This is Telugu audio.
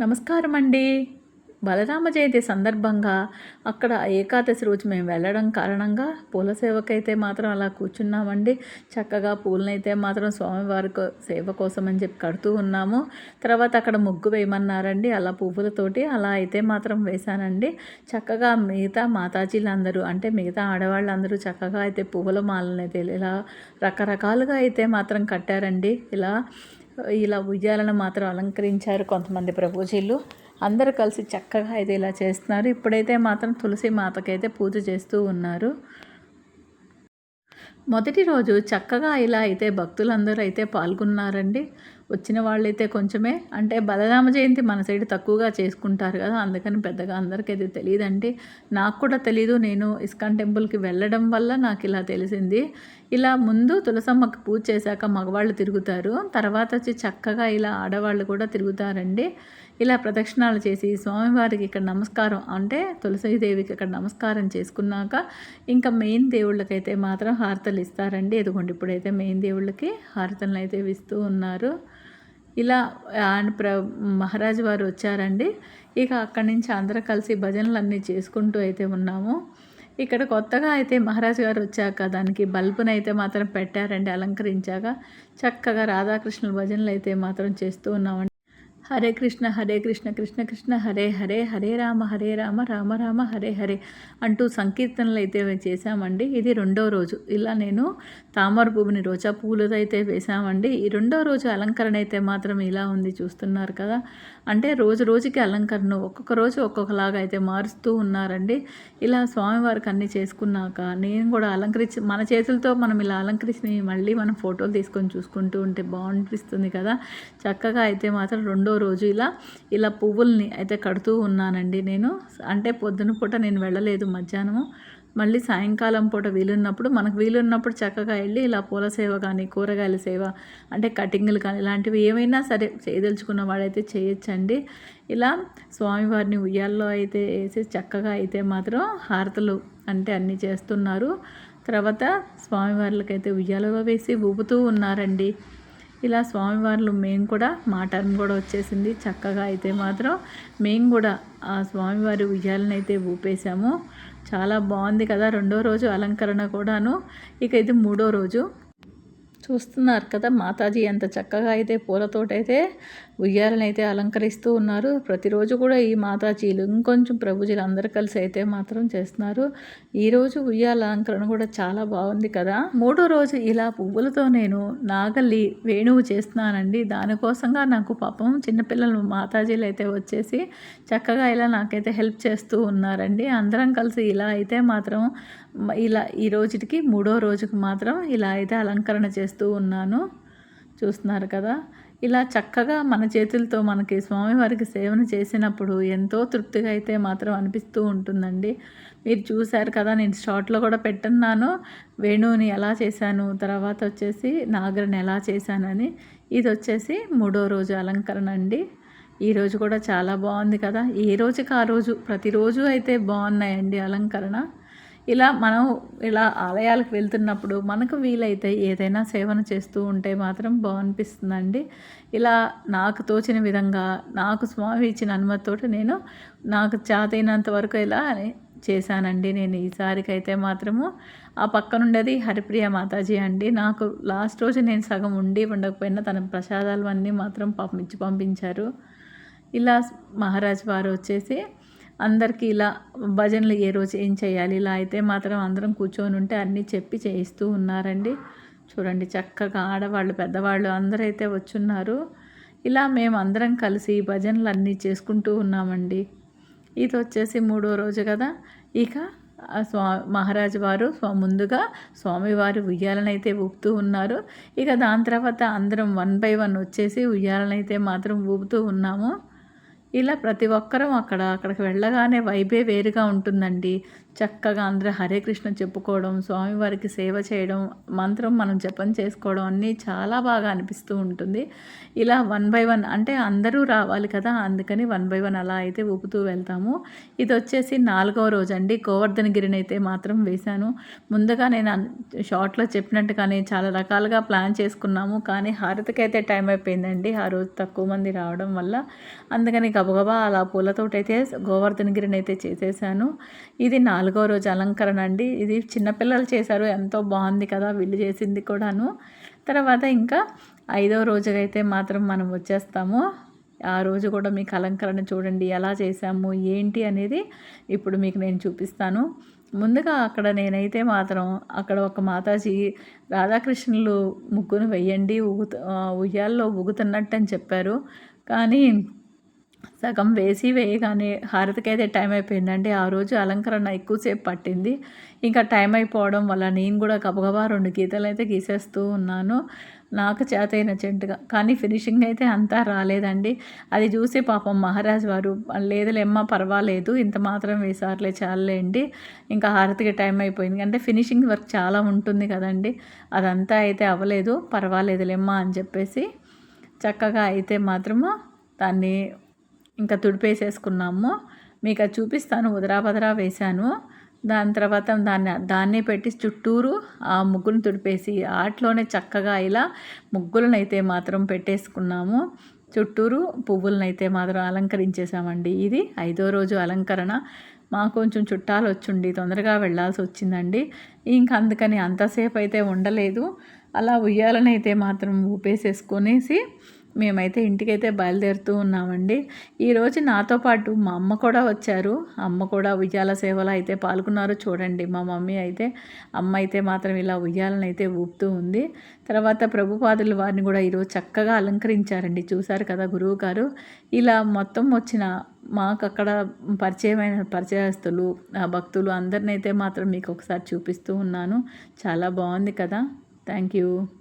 నమస్కారం అండి బలరామ జయంతి సందర్భంగా అక్కడ ఏకాదశి రోజు మేము వెళ్ళడం కారణంగా పూల సేవకైతే మాత్రం అలా కూర్చున్నామండి. చక్కగా పూలనైతే మాత్రం స్వామివారి సేవ కోసం అని చెప్పి కడుతూ ఉన్నాము. తర్వాత అక్కడ ముగ్గు వేయమన్నారండి. అలా పువ్వులతోటి అలా అయితే మాత్రం వేశానండి. చక్కగా మిగతా మాతాజీలందరూ అంటే మిగతా ఆడవాళ్ళందరూ చక్కగా అయితే పువ్వుల మాలనైతే ఇలా రకరకాలుగా అయితే మాత్రం కట్టారండి. ఇలా ఇలా ఉయ్యాలను మాత్రం అలంకరించారు కొంతమంది ప్రభుజీలు. అందరూ కలిసి చక్కగా అయితే ఇలా చేస్తున్నారు. ఇప్పుడైతే మాత్రం తులసి మాతకైతే పూజ చేస్తూ ఉన్నారు. మొదటి రోజు చక్కగా ఇలా అయితే భక్తులందరూ అయితే పాల్గొన్నారండి. వచ్చిన వాళ్ళైతే కొంచెమే అంటే బలరామ జయంతి మన సైడ్ తక్కువగా చేసుకుంటారు కదా అందుకని పెద్దగా అందరికైతే తెలియదండి. నాకు కూడా తెలీదు నేను ఇస్కాన్ టెంపుల్కి వెళ్ళడం వల్ల నాకు ఇలా తెలిసింది. ఇలా ముందు తులసమ్మకి పూజ చేశాక మగవాళ్ళు తిరుగుతారు తర్వాత వచ్చి చక్కగా ఇలా ఆడవాళ్ళు కూడా తిరుగుతారండి. ఇలా ప్రదక్షిణాలు చేసి స్వామివారికి ఇక్కడ నమస్కారం అంటే తులసీదేవికి ఇక్కడ నమస్కారం చేసుకున్నాక ఇంకా మెయిన్ దేవుళ్ళకైతే మాత్రం హారతలు ఇస్తారండి. ఎదుగుండి ఇప్పుడైతే మెయిన్ దేవుళ్ళకి హారతలను అయితే ఇస్తూ ఉన్నారు. ఇలా ఆయన ప్ర మహారాజు వారు వచ్చారండి. ఇక అక్కడి నుంచి అందరూ కలిసి భజనలు అన్నీ చేసుకుంటూ అయితే ఉన్నాము. ఇక్కడ కొత్తగా అయితే మహారాజు గారు వచ్చాక దానికి బల్బును అయితే మాత్రం పెట్టారండి అలంకరించాక. చక్కగా రాధాకృష్ణుల భజనలు అయితే మాత్రం చేస్తూ ఉన్నామండి. హరే కృష్ణ హరే కృష్ణ కృష్ణ కృష్ణ హరే హరే హరే రామ హరే రామ రామ రామ హరే హరే అంటూ సంకీర్తనలు అయితే చేశామండి. ఇది రెండో రోజు. ఇలా నేను తామర పువ్వుని రోజా పూలతో అయితే వేశామండి. ఈ రెండో రోజు అలంకరణ అయితే మాత్రం ఇలా ఉంది చూస్తున్నారు కదా. అంటే రోజు రోజుకి అలంకరణ ఒక్కొక్క రోజు ఒక్కొక్కలాగా అయితే మారుస్తూ ఉన్నారండి. ఇలా స్వామివారికి అన్నీ చేసుకున్నాక నేను కూడా అలంకరించి మన చేతులతో మనం ఇలా అలంకరించి మళ్ళీ మనం ఫోటోలు తీసుకొని చూసుకుంటూ ఉంటే బాగుంటుంది కదా. చక్కగా అయితే మాత్రం రెండో రోజు ఇలా ఇలా పువ్వుల్ని అయితే కడుతూ ఉన్నానండి నేను. అంటే పొద్దున పూట నేను వెళ్ళలేదు మధ్యాహ్నము. మళ్ళీ సాయంకాలం పూట వీలున్నప్పుడు మనకు వీలున్నప్పుడు చక్కగా వెళ్ళి ఇలా పూల సేవ కానీ కూరగాయల సేవ అంటే కటింగ్లు కానీ ఇలాంటివి ఏమైనా సరే చేయదలుచుకున్న వాడైతే చేయొచ్చండి. ఇలా స్వామివారిని ఉయ్యాల్లో అయితే వేసి చక్కగా అయితే మాత్రం హారతలు అంటే అన్నీ చేస్తున్నారు. తర్వాత స్వామివార్లకైతే ఉయ్యాలలో వేసి ఊపుతూ ఉన్నారండి. ఇలా స్వామివార్లు మేము కూడా మా టర్న్ కూడా వచ్చేసింది. చక్కగా అయితే మాత్రం మేము కూడా ఆ స్వామివారి ఉయ్యాలను అయితే ఊపేసాము చాలా బాగుంది కదా రెండో రోజు అలంకరణ కూడాను. ఇక ఇది మూడో రోజు చూస్తున్నారు కదా మాతాజీ ఎంత చక్కగా అయితే పూలతోటైతే ఉయ్యాలనైతే అయితే అలంకరిస్తూ ఉన్నారు. ప్రతిరోజు కూడా ఈ మాతాజీలు ఇంకొంచెం ప్రభుజీలు అందరు కలిసి అయితే మాత్రం చేస్తున్నారు. ఈరోజు ఉయ్యాల అలంకరణ కూడా చాలా బాగుంది కదా. మూడో రోజు ఇలా పువ్వులతో నేను నాగల్లి వేణువు చేస్తున్నానండి. దానికోసంగా నాకు పాపం చిన్నపిల్లలు మాతాజీలు అయితే వచ్చేసి చక్కగా ఇలా నాకైతే హెల్ప్ చేస్తూ ఉన్నారండి. అందరం కలిసి ఇలా అయితే మాత్రం ఇలా ఈ రోజుకి మూడో రోజుకి మాత్రం ఇలా అయితే అలంకరణ చేస్తూ ఉన్నాను. చూస్తున్నారు కదా. ఇలా చక్కగా మన చేతులతో మనకి స్వామివారికి సేవను చేసినప్పుడు ఎంతో తృప్తిగా అయితే మాత్రం అనిపిస్తూ ఉంటుందండి. మీరు చూశారు కదా నేను షార్ట్లో కూడా పెట్టున్నాను. వేణువుని ఎలా చేశాను తర్వాత వచ్చేసి నాగరని ఎలా చేశానని ఇది వచ్చేసి మూడో రోజు అలంకరణ అండి. ఈ రోజు కూడా చాలా బాగుంది కదా. ఏ రోజుకి ఆ రోజు? ప్రతిరోజు అయితే బాగున్నాయండి అలంకరణ. ఇలా మనం ఇలా ఆలయాలకు వెళ్తున్నప్పుడు మనకు వీలైతే ఏదైనా సేవన చేస్తూ ఉంటే మాత్రం బాగనిపిస్తుందండి. ఇలా నాకు తోచిన విధంగా నాకు స్వామి ఇచ్చిన అనుమతితోటి నేను నాకు చేతైనంత వరకు ఇలా చేశానండి. నేను ఈసారికైతే మాత్రము ఆ పక్కనుండేది హరిప్రియ మాతాజీ అండి. నాకు లాస్ట్ రోజు నేను సగం ఉండి ఉండకపోయినా తన ప్రసాదాలు అన్నీ మాత్రం పంపించి పంపించారు. ఇలా మహారాజ్ వారు వచ్చేసి అందరికీ ఇలా భజనలు ఏ రోజు ఏం చేయాలి? ఇలా అయితే మాత్రం అందరం కూర్చొని ఉంటే అన్నీ చెప్పి చేయిస్తూ ఉన్నారండి. చూడండి చక్కగా ఆడవాళ్ళు పెద్దవాళ్ళు అందరూ అయితే వచ్చున్నారు. ఇలా మేము అందరం కలిసి భజనలు అన్నీ చేసుకుంటూ ఉన్నామండి. ఇది వచ్చేసి మూడో రోజు కదా? ఇక స్వా మహారాజు వారు స్వా ముందుగా స్వామివారు ఉయ్యాలనైతే ఊపుతూ ఉన్నారు. ఇక దాని తర్వాత అందరం వన్ బై వన్ వచ్చేసి ఉయ్యాలనైతే మాత్రం ఊపుతూ ఉన్నాము. ఇలా ప్రతి ఒక్కరం అక్కడ అక్కడికి వెళ్ళగానే వైబే వేరుగా ఉంటుందండి. చక్కగా అందరూ హరే కృష్ణ చెప్పుకోవడం స్వామివారికి సేవ చేయడం మంత్రం మనం జపం చేసుకోవడం అన్నీ చాలా బాగా అనిపిస్తూ ఉంటుంది. ఇలా వన్ బై వన్ అంటే అందరూ రావాలి కదా అందుకని వన్ బై వన్ అలా అయితే ఊపుతూ వెళ్తాము. ఇది వచ్చేసి నాలుగవ రోజు అండి గోవర్ధనగిరిని అయితే మాత్రం వేశాను. ముందుగా నేను షార్ట్లో చెప్పినట్టుగానే చాలా రకాలుగా ప్లాన్ చేసుకున్నాము. కానీ హారతికి అయితే టైం అయిపోయిందండి. ఆ రోజు తక్కువ మంది రావడం వల్ల. అందుకని గబగబా అలా పూలతోటైతే గోవర్ధనగిరిని అయితే చేసేసాను. ఇది నాలుగో రోజు అలంకరణ అండి. ఇది చిన్నపిల్లలు చేశారు. ఎంతో బాగుంది కదా వీళ్ళు చేసింది కూడాను. తర్వాత ఇంకా ఐదో రోజుకైతే మాత్రం మనం వచ్చేస్తాము. ఆ రోజు కూడా మీకు అలంకరణ చూడండి ఎలా చేసాము ఏంటి అనేది ఇప్పుడు మీకు నేను చూపిస్తాను. ముందుగా అక్కడ నేనైతే మాత్రం అక్కడ ఒక మాతాజీ రాధాకృష్ణులు ముగ్గును వెయ్యండి ఊగుతు ఉయ్యాల్లో ఊగుతున్నట్టు అని చెప్పారు. కానీ సగం వేసి వేయగానే హారతికైతే టైం అయిపోయిందండి. ఆ రోజు అలంకరణ ఎక్కువసేపు పట్టింది. ఇంకా టైం అయిపోవడం వల్ల నేను కూడా గబగబా రెండు గీతలు అయితే గీసేస్తూ ఉన్నాను. నాకు చేత చెంటుగా కానీ ఫినిషింగ్ అయితే అంతా రాలేదండి. అది చూసి పాపం మహారాజ్ వారు లేదులేమ్మ పర్వాలేదు ఇంత మాత్రం వేసారులే చాలండి ఇంకా హారతికి టైం అయిపోయింది. అంటే ఫినిషింగ్ వర్క్ చాలా ఉంటుంది కదండి. అదంతా అయితే అవ్వలేదు. పర్వాలేదులేమ్మా అని చెప్పేసి చక్కగా అయితే మాత్రము దాన్ని ఇంకా తుడిపేసేసుకున్నాము. మీకు అది చూపిస్తాను ఉదరాబదరా వేశాను. దాని తర్వాత దాన్ని దాన్నే పెట్టి చుట్టూరు ఆ ముగ్గును తుడిపేసి ఆటలోనే చక్కగా ఇలా ముగ్గులను అయితే మాత్రం పెట్టేసుకున్నాము. చుట్టూరు పువ్వులను అయితే మాత్రం అలంకరించేసామండి ఇది ఐదో రోజు అలంకరణ. మాకు కొంచెం చుట్టాలు వచ్చిండి తొందరగా వెళ్ళాల్సి వచ్చిందండి. ఇంక అందుకని అంతసేపు అయితే ఉండలేదు. అలా ఉయ్యాలనైతే మాత్రం ఊపేసేసుకొనేసి మేమైతే ఇంటికైతే బయలుదేరుతూ ఉన్నామండి. ఈరోజు నాతో పాటు మా అమ్మ కూడా వచ్చారు. అమ్మ కూడా ఉయ్యాల సేవలో అయితే పాల్గొన్నారు. చూడండి మా మమ్మీ అయితే అమ్మ అయితే మాత్రం ఇలా ఉయ్యాలను అయితే ఊపుతూ ఉంది. తర్వాత ప్రభుపాదులు వారిని కూడా ఈరోజు చక్కగా అలంకరించారండి. చూశారు కదా గురువు గారు. ఇలా మొత్తం వచ్చిన మాకు అక్కడ పరిచయమైన పరిచయస్తులు భక్తులు అందరినైతే మాత్రం మీకు ఒకసారి చూపిస్తూ ఉన్నాను. చాలా బాగుంది కదా. Thank you.